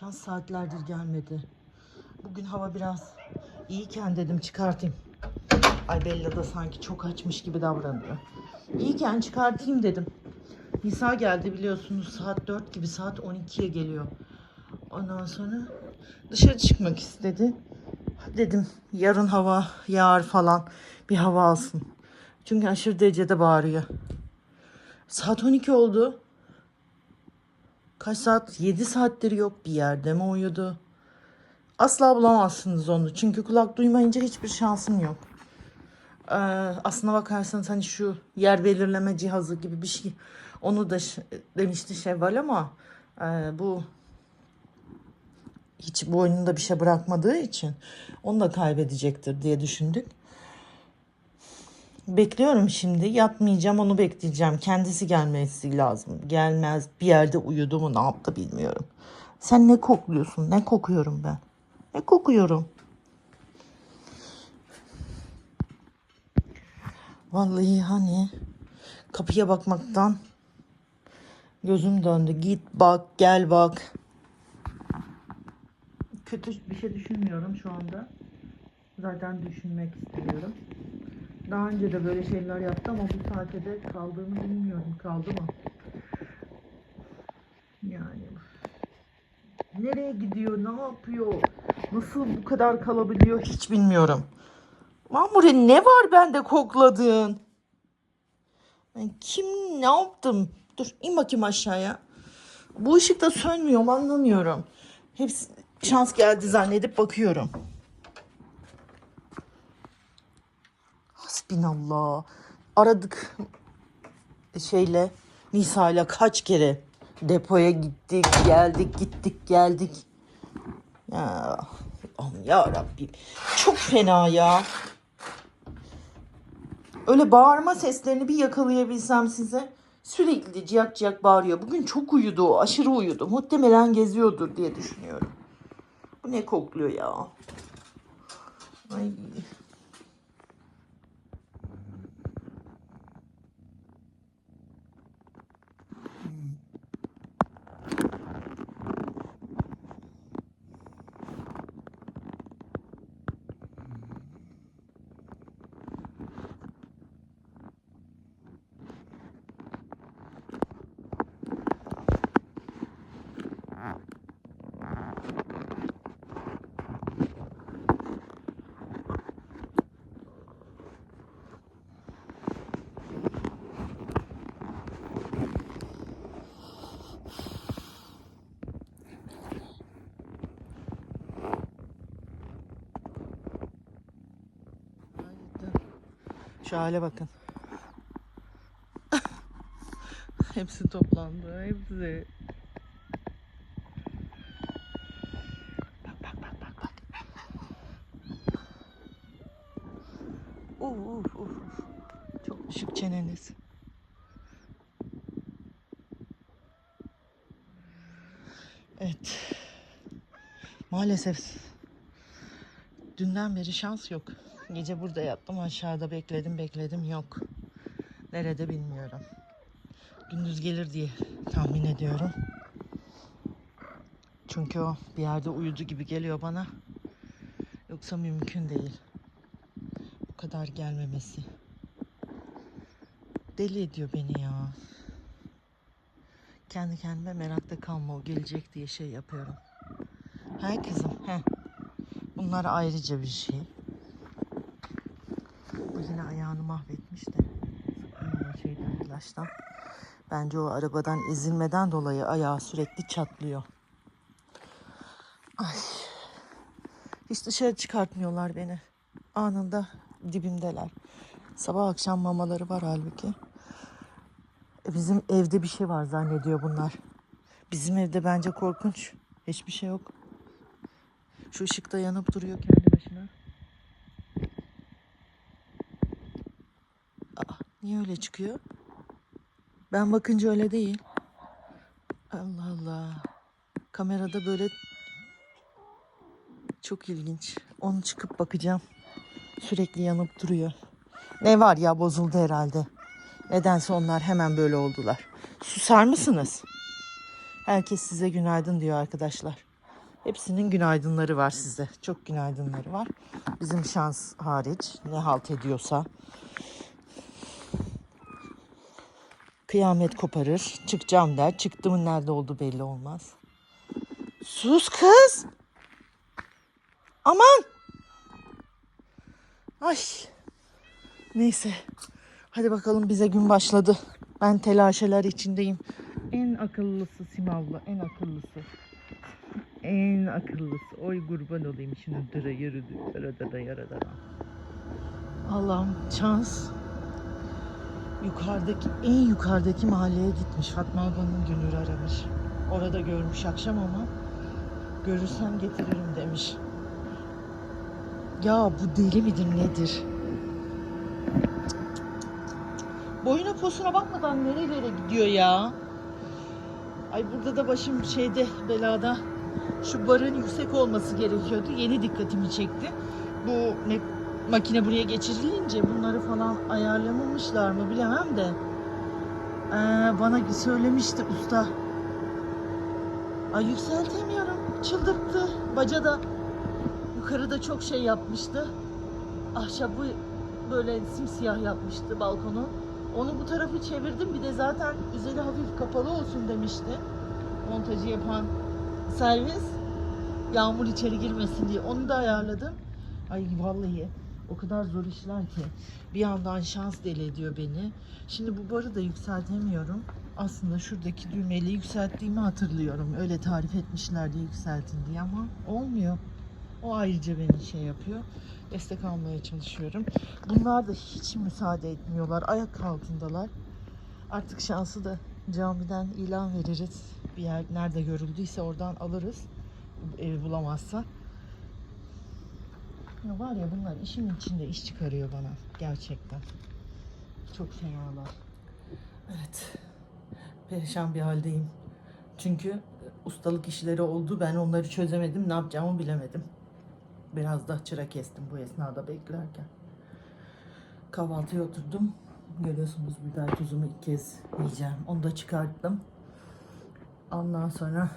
Şans saatlerdir gelmedi. Bugün hava biraz iyiyken dedim çıkartayım. Ay Bella da sanki çok açmış gibi davranıyor. İyiyken çıkartayım dedim. Nisa geldi biliyorsunuz saat 4 gibi saat 12'ye geliyor. Ondan sonra dışarı çıkmak istedi. Dedim yarın hava yağar falan bir hava alsın. Çünkü aşırı derecede bağırıyor. Saat 12 oldu. Kaç saat? 7 saattir yok bir yerde mi uyudu? Asla bulamazsınız onu. Çünkü kulak duymayınca hiçbir şansım yok. Ee, aslına bakarsanız hani şu yer belirleme cihazı gibi bir şey. Onu da demişti Şevval ama e, bu hiç boynunda bir şey bırakmadığı için onu da kaybedecektir diye düşündük. Bekliyorum şimdi. Yatmayacağım onu bekleyeceğim. Kendisi gelmesi lazım. Gelmez. Bir yerde uyudu mu ne yaptı bilmiyorum. Sen ne kokluyorsun? Ne kokuyorum ben? Ne kokuyorum? Vallahi hani kapıya bakmaktan gözüm döndü. Git bak, gel bak. Kötü bir şey düşünmüyorum şu anda. Zaten düşünmek istemiyorum. Daha önce de böyle şeyler yaptı ama bu saate de kaldığını bilmiyorum. Kaldı mı? Yani nereye gidiyor, ne yapıyor, nasıl bu kadar kalabiliyor hiç bilmiyorum. Mamure ne var bende kokladığın? Ben kim ne yaptım? Dur in bakayım aşağıya. Bu ışık da sönmüyor anlamıyorum. Hepsi şans geldi zannedip bakıyorum. Hasbinallah. Aradık şeyle Nisa'yla kaç kere depoya gittik, geldik, gittik, geldik. Ya ya Rabbim. Çok fena ya. Öyle bağırma seslerini bir yakalayabilsem size. Sürekli ciyak ciyak bağırıyor. Bugün çok uyudu aşırı uyudu. Muhtemelen geziyordur diye düşünüyorum. Bu ne kokluyor ya? Ay. Şu hale bakın. hepsi toplandı. Hepsi. Bak bak bak bak bak. Uf uf uf. Çok düşük çeneniz. Evet. Maalesef dünden beri şans yok. Gece burada yattım aşağıda bekledim bekledim yok. Nerede bilmiyorum. Gündüz gelir diye tahmin ediyorum. Çünkü o bir yerde uyudu gibi geliyor bana. Yoksa mümkün değil. Bu kadar gelmemesi. Deli ediyor beni ya. Kendi kendime merakta kalma o gelecek diye şey yapıyorum. Hay kızım. He. Bunlar ayrıca bir şey. Yine ayağını mahvetmiş de. Sıkılmıyor şeyden ilaçtan. Bence o arabadan ezilmeden dolayı ayağı sürekli çatlıyor. Ay. Hiç dışarı çıkartmıyorlar beni. Anında dibimdeler. Sabah akşam mamaları var halbuki. E, Bizim evde bir şey var zannediyor bunlar. Bizim evde bence korkunç. Hiçbir şey yok. Şu ışıkta yanıp duruyor kendi niye öyle çıkıyor? Ben bakınca öyle değil. Allah Allah. Kamerada böyle çok ilginç. Onu çıkıp bakacağım. Sürekli yanıp duruyor. Ne var ya bozuldu herhalde. Nedense onlar hemen böyle oldular. Susar mısınız? Herkes size günaydın diyor arkadaşlar. Hepsinin günaydınları var size. Çok günaydınları var. Bizim şans hariç ne halt ediyorsa. Kıyamet koparır. Çıkacağım der. Çıktımın nerede olduğu belli olmaz. Sus kız. Aman. Ay. Neyse. Hadi bakalım bize gün başladı. Ben telaşeler içindeyim. En akıllısı Simavla, en akıllısı. En akıllısı. Oy kurban olayım şimdi dıra yürüdü. Yarada da yarada da. Allah'ım şans. Yukarıdaki, en yukarıdaki mahalleye gitmiş. Fatma ablanın dünürü aramış. Orada görmüş akşam ama görürsem getiririm demiş. Ya bu deli midir nedir? Boyuna posuna bakmadan nerelere gidiyor ya? Ay burada da başım şeyde belada. Şu barın yüksek olması gerekiyordu. Yeni dikkatimi çekti. Bu ne, makine buraya geçirilince bunları falan ayarlamamışlar mı bilemem de. Ee, bana söylemişti usta. Ay yükseltemiyorum. Çıldırttı. Baca da yukarıda çok şey yapmıştı. Ahşabı böyle simsiyah yapmıştı balkonu. Onu bu tarafı çevirdim. Bir de zaten üzeri hafif kapalı olsun demişti. Montajı yapan servis. Yağmur içeri girmesin diye. Onu da ayarladım. Ay vallahi o kadar zor işler ki. Bir yandan şans deli ediyor beni. Şimdi bu barı da yükseltemiyorum. Aslında şuradaki düğmeyle yükselttiğimi hatırlıyorum. Öyle tarif etmişlerdi yükseltin diye ama olmuyor. O ayrıca beni şey yapıyor. Destek almaya çalışıyorum. Bunlar da hiç müsaade etmiyorlar. Ayak altındalar. Artık şansı da camiden ilan veririz. Bir yer nerede görüldüyse oradan alırız. Evi bulamazsa. Ya var ya bunlar işin içinde iş çıkarıyor bana. Gerçekten. Çok fenalar. Evet. Perişan bir haldeyim. Çünkü ustalık işleri oldu. Ben onları çözemedim. Ne yapacağımı bilemedim. Biraz da çıra kestim bu esnada beklerken. Kahvaltıya oturdum. Görüyorsunuz biber tuzumu ilk kez yiyeceğim. Onu da çıkarttım. Ondan sonra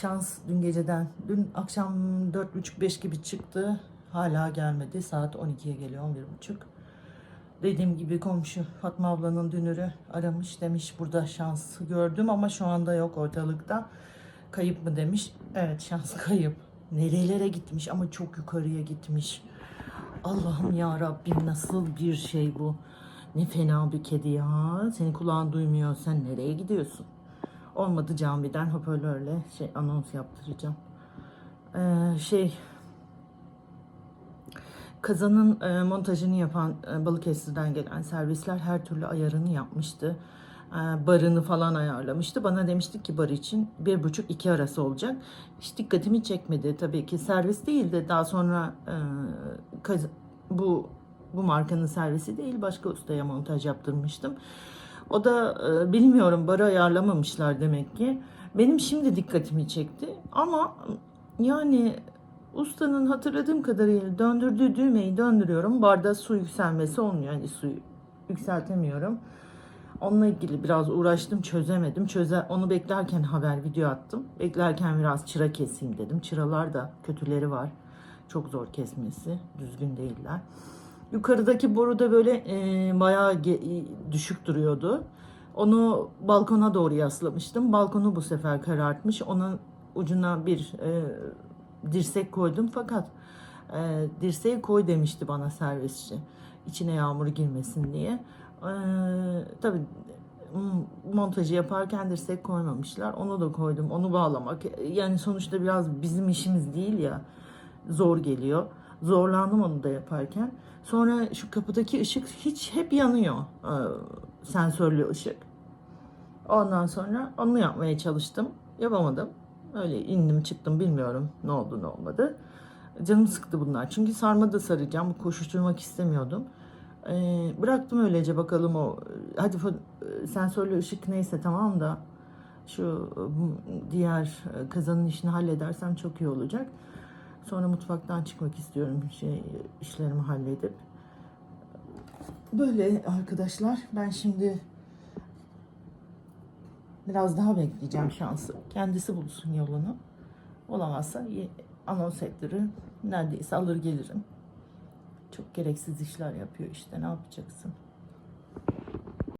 şans dün geceden, dün akşam 4.30-5 gibi çıktı. Hala gelmedi. Saat 12'ye geliyor, 11.30. Dediğim gibi komşu Fatma ablanın dünürü aramış demiş burada şans gördüm ama şu anda yok ortalıkta. Kayıp mı demiş. Evet şans kayıp. Nerelere gitmiş ama çok yukarıya gitmiş. Allah'ım ya Rabbim nasıl bir şey bu. Ne fena bir kedi ya. Senin kulağın duymuyor. Sen nereye gidiyorsun? Olmadı camiden hoparlörle şey anons yaptıracağım. Ee, şey kazanın e, montajını yapan e, Balıkesir'den gelen servisler her türlü ayarını yapmıştı. E, barını falan ayarlamıştı. Bana demiştik ki bar için bir buçuk iki arası olacak. Hiç dikkatimi çekmedi tabii ki. Servis değil de daha sonra e, kaz- bu bu markanın servisi değil başka ustaya montaj yaptırmıştım. O da e, bilmiyorum barı ayarlamamışlar demek ki. Benim şimdi dikkatimi çekti ama yani ustanın hatırladığım kadarıyla döndürdüğü düğmeyi döndürüyorum. Barda su yükselmesi olmuyor. Yani suyu yükseltemiyorum. Onunla ilgili biraz uğraştım çözemedim. Çöze, onu beklerken haber video attım. Beklerken biraz çıra keseyim dedim. Çıralar da kötüleri var. Çok zor kesmesi. Düzgün değiller. Yukarıdaki boru da böyle e, bayağı düşük duruyordu. Onu balkona doğru yaslamıştım. Balkonu bu sefer karartmış. Onun ucuna bir e, dirsek koydum fakat e, dirseği koy demişti bana servisçi. İçine yağmur girmesin diye. E, tabii montajı yaparken dirsek koymamışlar. Onu da koydum. Onu bağlamak. Yani sonuçta biraz bizim işimiz değil ya. Zor geliyor. Zorlandım onu da yaparken. Sonra şu kapıdaki ışık hiç hep yanıyor. E, sensörlü ışık. Ondan sonra onu yapmaya çalıştım. Yapamadım. Öyle indim çıktım bilmiyorum ne oldu ne olmadı. Canım sıktı bunlar. Çünkü sarma da saracağım. Koşuşturmak istemiyordum. Ee, bıraktım öylece bakalım o. Hadi sensörlü ışık neyse tamam da şu diğer e, kazanın işini halledersem çok iyi olacak. Sonra mutfaktan çıkmak istiyorum şey işlerimi halledip. Böyle arkadaşlar ben şimdi biraz daha bekleyeceğim şansı. Kendisi bulsun yolunu. Olamazsa anons ettiririm. Neredeyse alır gelirim. Çok gereksiz işler yapıyor işte ne yapacaksın?